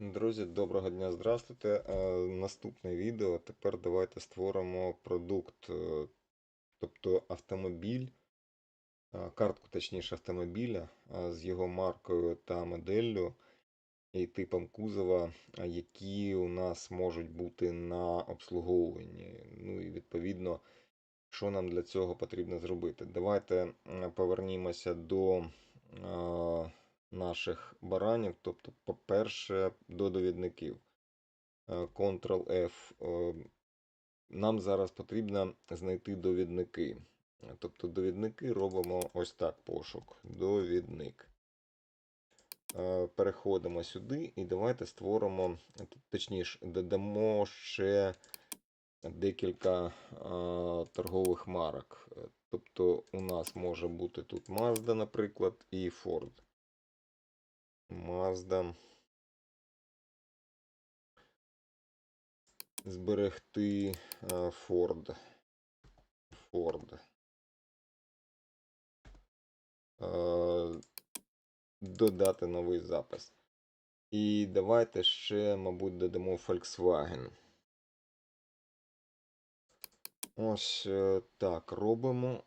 Друзі, доброго дня, здравствуйте. Е, Наступне відео. Тепер давайте створимо продукт, е, тобто автомобіль, е, картку, точніше, автомобіля з його маркою та моделлю і типом кузова, які у нас можуть бути на обслуговуванні. Ну і відповідно, що нам для цього потрібно зробити. Давайте повернімося до наших баранів. Тобто, по-перше, до довідників. Е, Ctrl-F. е, Нам зараз потрібно знайти довідники. Тобто довідники робимо ось так пошук. Довідник. Е, Переходимо сюди і давайте створимо, точніше, додамо ще декілька торгових марок. Тобто у нас може бути тут Mazda, наприклад, і Ford. Mazda. Зберегти е, Ford. Ford. Е, Додати новий запис. І давайте ще, мабуть, додамо Volkswagen. Ось е, так робимо.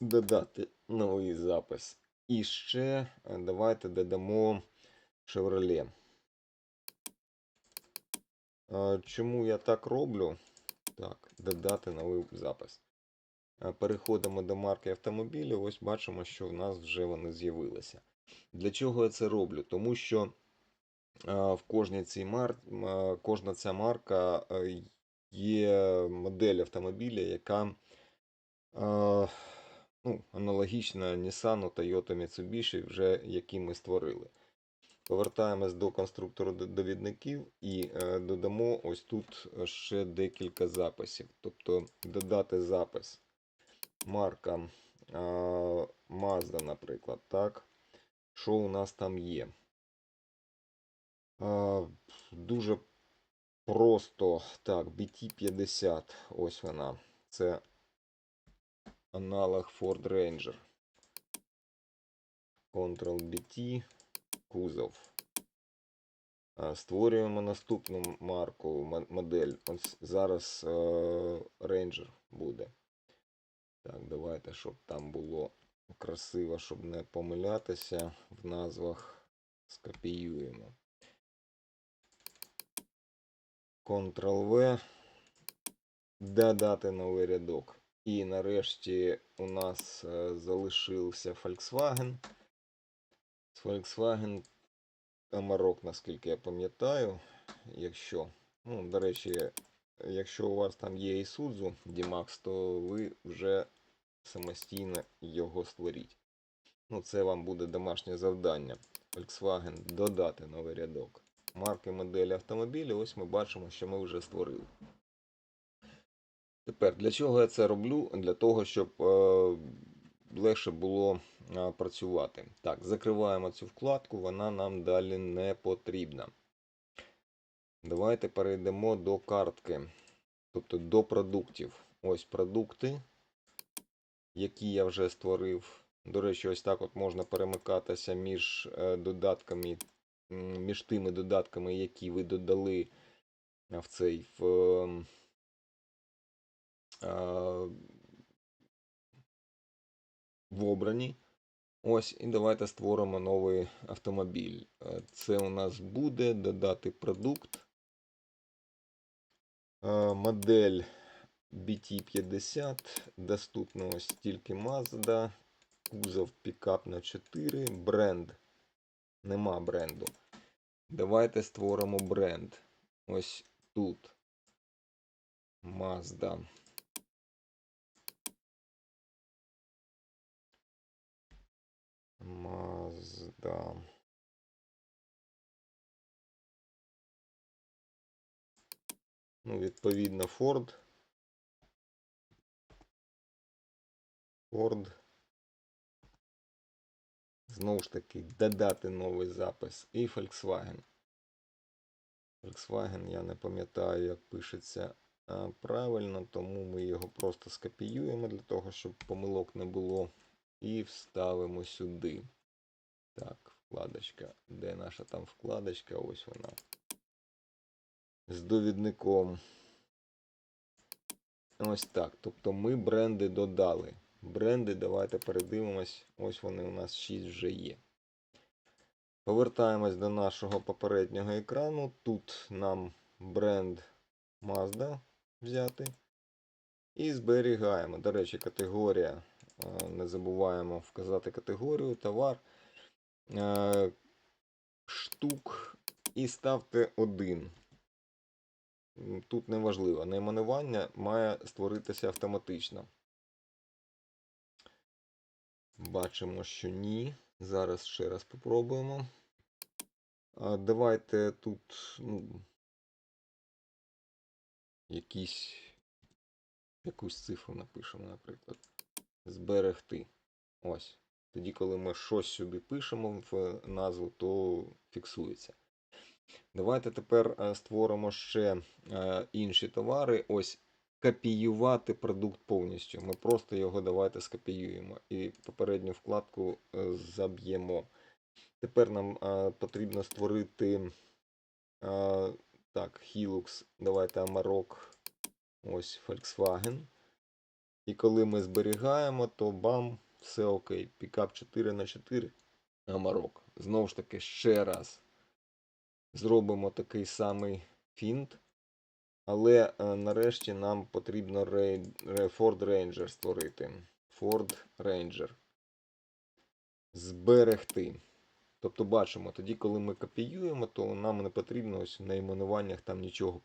Додати новий запис. І ще е, давайте додамо Chevrolet. Чому я так роблю? Так, додати новий запис. Е, Переходимо до марки автомобілів. Ось бачимо, що в нас вже вони з'явилися. Для чого я це роблю? Тому що е, в кожній цій мар... кожна ця марка є модель автомобіля, яка ну, аналогічна Nissan, Toyota, Mitsubishi, вже які ми створили. Повертаємось до конструктору довідників і е, додамо ось тут ще декілька записів. Тобто додати запис. Марка е, Mazda, наприклад, так. Що у нас там є? Е, дуже просто. Так, BT50. Ось вона. Це аналог Ford Ranger. Ctrl-BT, кузов. Створюємо наступну марку, модель. Ось зараз е, Ranger буде. Так, давайте, щоб там було красиво, щоб не помилятися в назвах. Скопіюємо. Ctrl-V. Додати новий рядок. І нарешті у нас е, залишився Volkswagen. Volkswagen Amarok, наскільки я пам'ятаю. Якщо, ну, до речі, якщо у вас там є Isuzu D-Max, то ви вже самостійно його створіть. Ну, це вам буде домашнє завдання. Volkswagen додати новий рядок. Марки моделі автомобіля, ось ми бачимо, що ми вже створили. Тепер, для чого я це роблю? Для того, щоб е, легше було е, працювати. Так, закриваємо цю вкладку, вона нам далі не потрібна. Давайте перейдемо до картки, тобто до продуктів. Ось продукти, які я вже створив. До речі, ось так от можна перемикатися між е, додатками, між тими додатками, які ви додали в цей в, ем, в обрані. Ось, і давайте створимо новий автомобіль. Е, Це у нас буде додати продукт. Е, Модель BT50. Доступно ось тільки Mazda. Кузов пікап на 4. Бренд. Нема бренду. Давайте створимо бренд. Ось тут. Mazda. Mazda. Ну, відповідно, Ford. Ford. Знову ж таки, додати новий запис. І Volkswagen. Volkswagen, я не пам'ятаю, як пишеться правильно, тому ми його просто скопіюємо для того, щоб помилок не було. І вставимо сюди. Так, Вкладочка. Де наша там вкладочка? Ось вона. З довідником. Ось так. Тобто ми бренди додали. Бренди, давайте передивимось. Ось вони у нас 6 вже є. Повертаємось до нашого попереднього екрану. Тут нам бренд Mazda взяти. І зберігаємо. До речі, категорія. Е, Не забуваємо вказати категорію, товар. е, Штук і ставте один. Тут не важливо. Найменування має створитися автоматично. Бачимо, що ні. Зараз ще раз попробуємо. Давайте тут ну, якісь, якусь цифру напишемо, наприклад. Зберегти. Ось. Тоді, коли ми щось сюди пишемо в назву, то фіксується. Давайте тепер е, створимо ще е, інші товари. Ось копіювати продукт повністю. Ми просто його давайте скопіюємо і попередню вкладку е, заб'ємо. Тепер нам е, потрібно створити е, так, Hilux, давайте Amarok, ось Volkswagen. І коли ми зберігаємо, то бам, все окей. Пікап 4 на 4 Amarok. Знову ж таки, ще раз зробимо такий самий фінт. Але е, нарешті нам потрібно Ford Ranger створити. Ford Ranger. Зберегти. Тобто бачимо, тоді, коли ми копіюємо, то нам не потрібно ось в найменуваннях там нічого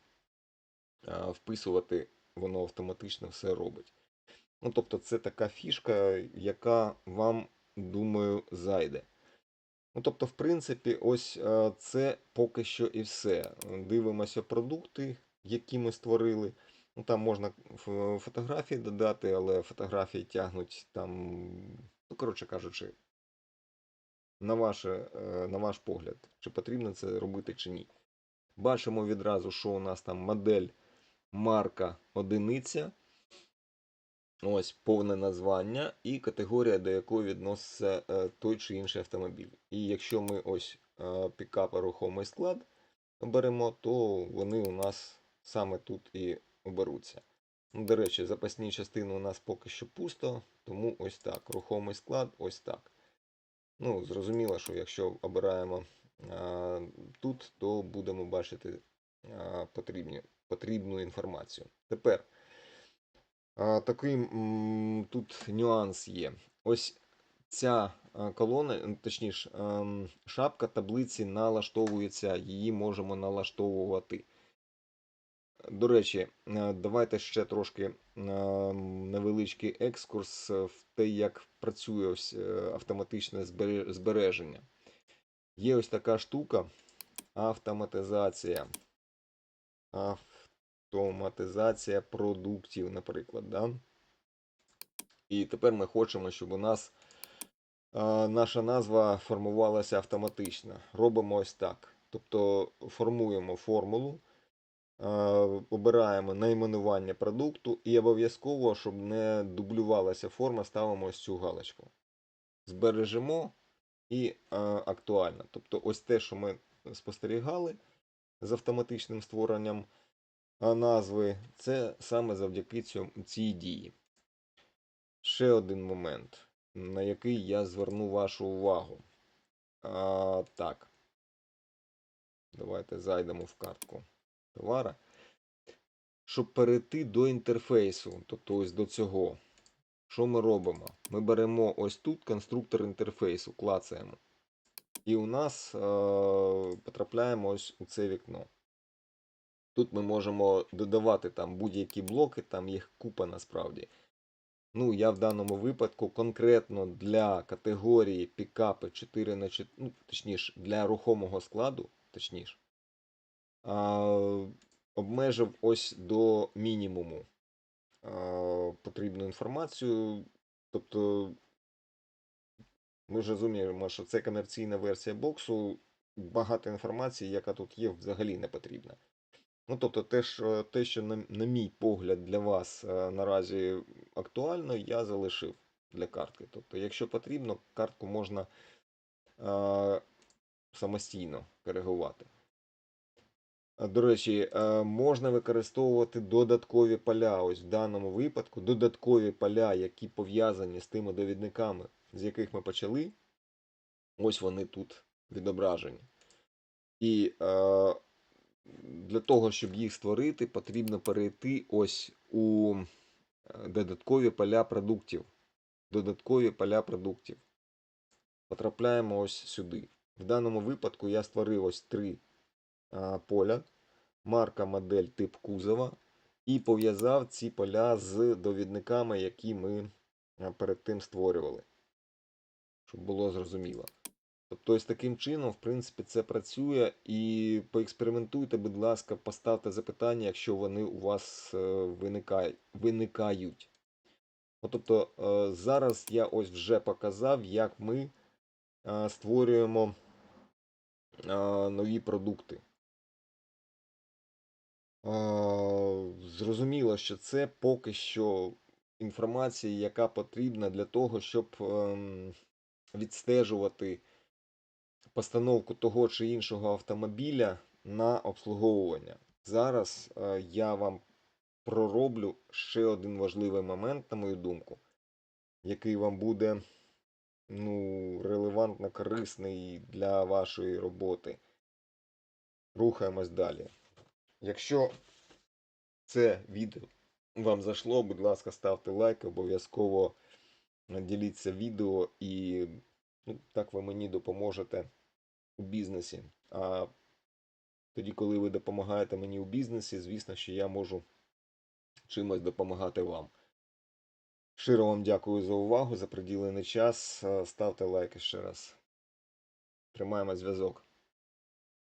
вписувати, воно автоматично все робить. Ну, тобто, це така фішка, яка вам, думаю, зайде. Ну, тобто, в принципі, ось е, це поки що і все. Дивимося продукти, які ми створили. Ну, там можна фотографії додати, але фотографії тягнуть там, ну, коротше кажучи, на, ваше, е, на ваш погляд, чи потрібно це робити чи ні. Бачимо відразу, що у нас там модель марка одиниця. Ось повне названня і категорія, до якої відноситься е, той чи інший автомобіль. І якщо ми ось е, пікапа рухомий склад беремо, то вони у нас саме тут і оберуться. Ну, До речі, запасні частини у нас поки що пусто, тому ось так. Рухомий склад, ось так. Ну, зрозуміло, що якщо обираємо а, тут, то будемо бачити а, потрібні, потрібну інформацію. Тепер такий тут нюанс є. Ось ця колона, точніше, ем, шапка таблиці налаштовується, її можемо налаштовувати. До речі, е, давайте ще трошки е, невеличкий екскурс в те, як працює ось е, автоматичне збереження. Є ось така штука автоматизація. Автоматизація продуктів, наприклад. Да? І тепер ми хочемо, щоб у нас е, наша назва формувалася автоматично. Робимо ось так. Тобто формуємо формулу. Е, обираємо найменування продукту і обов'язково, щоб не дублювалася форма, ставимо ось цю галочку. Збережемо і е, актуально. Тобто, ось те, що ми спостерігали з автоматичним створенням назви, це саме завдяки цій дії. Ще один момент, на який я зверну вашу увагу. А, так. Давайте зайдемо в картку товара. Щоб перейти до інтерфейсу, тобто ось до цього. Що ми робимо? Ми беремо ось тут конструктор інтерфейсу, клацаємо. І у нас е- потрапляємо ось у це вікно. Тут ми можемо додавати там будь-які блоки, там їх купа насправді. Ну, я в даному випадку конкретно для категорії пікапи 4 на 4, ну, точніше, для рухомого складу, точніше, а, обмежив ось до мінімуму а, потрібну інформацію. Тобто, ми ж розуміємо, що це комерційна версія боксу, багато інформації, яка тут є, взагалі не потрібна. Ну, тобто, те, що, те, що на, на мій погляд для вас е, наразі актуально, я залишив для картки. Тобто, якщо потрібно, картку можна е, самостійно коригувати. До речі, е, можна використовувати додаткові поля. Ось в даному випадку додаткові поля, які пов'язані з тими довідниками, з яких ми почали. Ось вони тут відображені. І е, для того, щоб їх створити, потрібно перейти ось у е, додаткові поля продуктів. Додаткові поля продуктів. Потрапляємо ось сюди. В даному випадку я створив ось три а, поля, марка, модель, тип кузова, і пов'язав ці поля з довідниками, які ми перед тим створювали, щоб було зрозуміло. Тобто, ось таким чином, в принципі, це працює. І поекспериментуйте, будь ласка, поставте запитання, якщо вони у вас е, виникають. Ну, тобто, е, зараз я ось вже показав, як ми е, створюємо нові продукти. Зрозуміло, що це поки що інформація, яка потрібна для того, щоб ем, відстежувати постановку того чи іншого автомобіля на обслуговування. Зараз е, я вам пророблю ще один важливий момент, на мою думку, який вам буде ну, релевантно корисний для вашої роботи. Рухаємось далі. Якщо це відео вам зайшло, будь ласка, ставте лайк, обов'язково діліться відео і ну, так ви мені допоможете у бізнесі. А тоді, коли ви допомагаєте мені у бізнесі, звісно, що я можу чимось допомагати вам. Щиро вам дякую за увагу, за приділений час. Е, Ставте лайки ще раз. Тримаємо зв'язок.